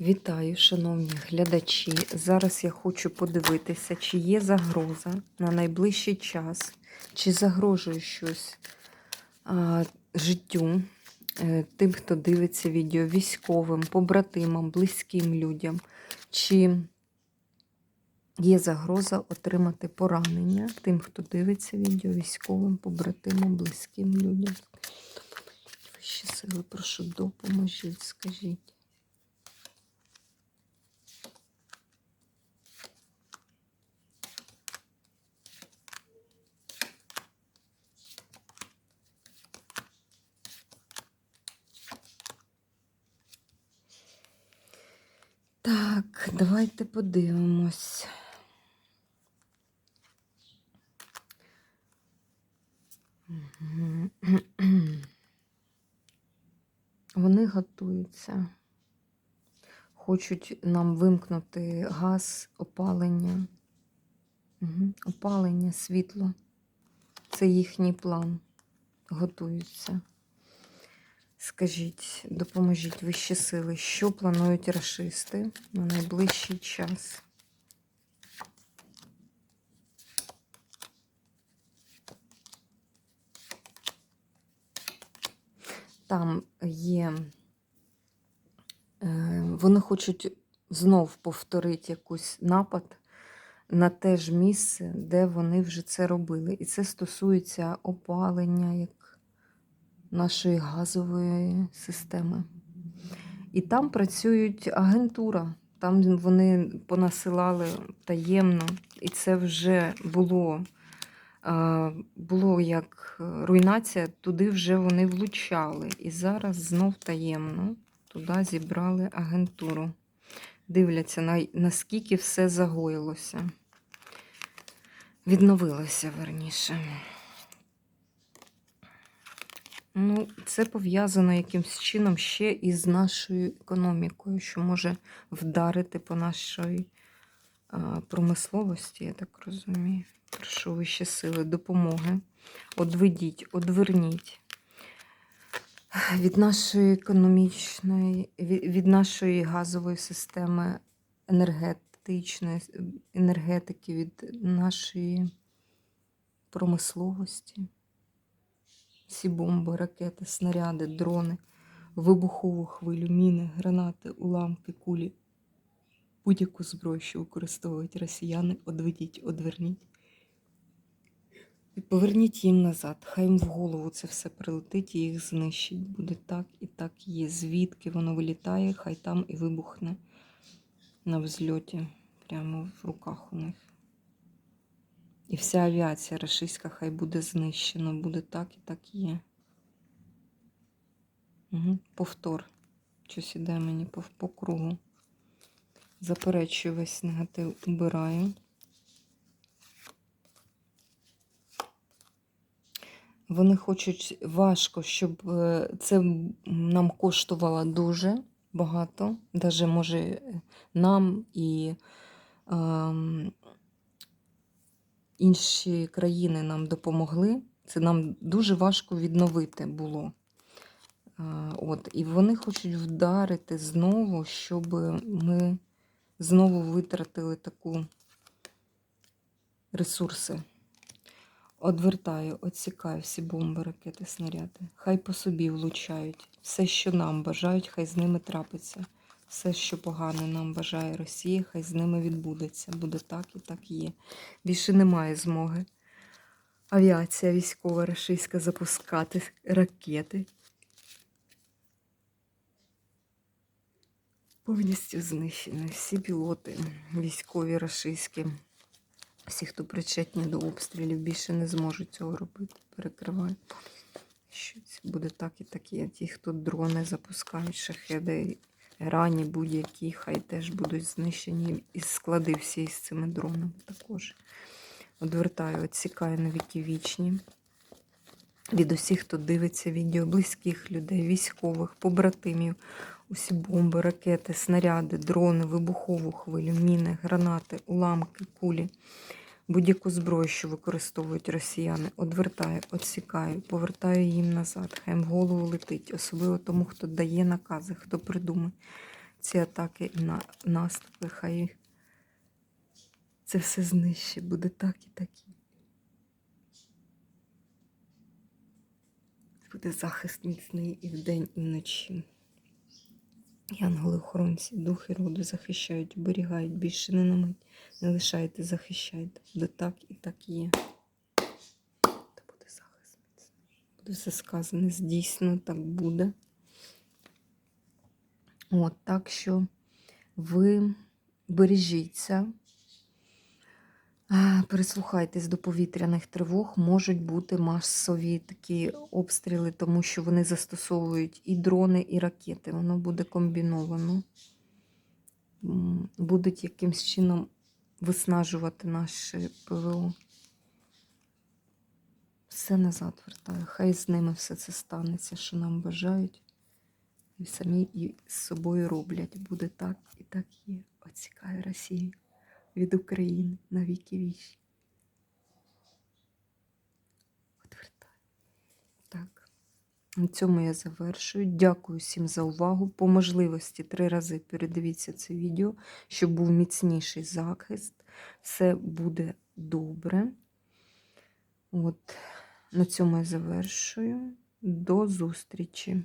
Вітаю, шановні глядачі. Зараз я хочу подивитися, чи є загроза на найближчий час, чи загрожує щось а, життю е, тим, хто дивиться відео, військовим, побратимам, близьким людям, чи є загроза отримати поранення тим, хто дивиться відео, військовим, побратимам, близьким людям. Вищі сили, прошу, допоможіть, скажіть. Так, давайте подивимось. Вони готуються. Хочуть нам вимкнути газ, опалення. Опалення, світло. Це їхній план. Готуються. Скажіть, допоможіть вищі сили, що планують рашисти на найближчий час? Там є, е, вони хочуть знов повторити якийсь напад на те ж місце, де вони вже це робили. І це стосується опалення, нашої газової системи. І там працюють агентура, там вони понасилали таємно, і це вже було, було як руйнація, туди вже вони влучали. І зараз знов таємно туди зібрали агентуру. Дивляться, на, наскільки все загоїлося. Відновилося верніше. Ну, це пов'язано якимсь чином ще із нашою економікою, що може вдарити по нашій промисловості, я так розумію. Прошу вищі сили, допомоги. Одведіть, одверніть від нашої економічної, від нашої газової системи енергетичної енергетики, від нашої промисловості всі бомби, ракети, снаряди, дрони, вибухову хвилю, міни, гранати, уламки, кулі. Будь-яку зброю, що використовують росіяни, одведіть, одверніть. І поверніть їм назад. Хай їм в голову це все прилетить і їх знищить. Буде так і так є. Звідки воно вилітає, хай там і вибухне на взльоті, прямо в руках у них. І вся авіація рашистська хай буде знищена, буде так і так є. Угу. Повтор. Щось іде мені по, по кругу. Заперечую весь негатив, убираю. Вони хочуть важко, щоб е, це нам коштувало дуже багато, навіть може нам і. Ем, інші країни нам допомогли. Це нам дуже важко відновити було. От, І вони хочуть вдарити знову, щоб ми знову витратили таку ресурси. Одвертаю, відсікаю всі бомби, ракети, снаряди. Хай по собі влучають. Все, що нам бажають, хай з ними трапиться. Все, що погане нам бажає Росія, хай з ними відбудеться. Буде так і так є. Більше немає змоги. Авіація військова рашистська запускати ракети. Повністю знищені. Всі пілоти військові рашистські. Всі, хто причетні до обстрілів, більше не зможуть цього робити. Перекриваю. Що це буде так і так є. Ті, хто дрони запускають, шахеди Рані будь-які, хай теж будуть знищені і склади всі з цими дронами також. Одвертаю, відсікаю на віки вічні. Від усіх, хто дивиться відео, близьких людей, військових, побратимів, усі бомби, ракети, снаряди, дрони, вибухову хвилю, міни, гранати, уламки, кулі, будь-яку зброю, що використовують росіяни, одвертаю, відсікаю, повертаю їм назад. Хай їм голову летить, особливо тому, хто дає накази, хто придумає ці атаки на, наступи, хай це все знищить, буде так і такі. Буде захист міцний і вдень, і вночі. Янголи-охоронці, духи роду захищають, оберігають, більше не на мить. Не лишайте, захищайте. Буде так і так є. Та буде захист міцний. Буде все сказане, здійснено, так буде. От, так що ви бережіться, прислухайтесь до повітряних тривог. Можуть бути масові такі обстріли, тому що вони застосовують і дрони, і ракети. Воно буде комбіновано. Будуть якимсь чином виснажувати наше ПВО. Все назад вертаю. Хай з ними все це станеться, що нам бажають. І самі і з собою роблять. Буде так і так є. Оцікає Росію від України на віки. Отвертаю. Так. На цьому я завершую. Дякую всім за увагу. По можливості три рази передивіться це відео, щоб був міцніший захист. Все буде добре. От. На цьому я завершую. До зустрічі!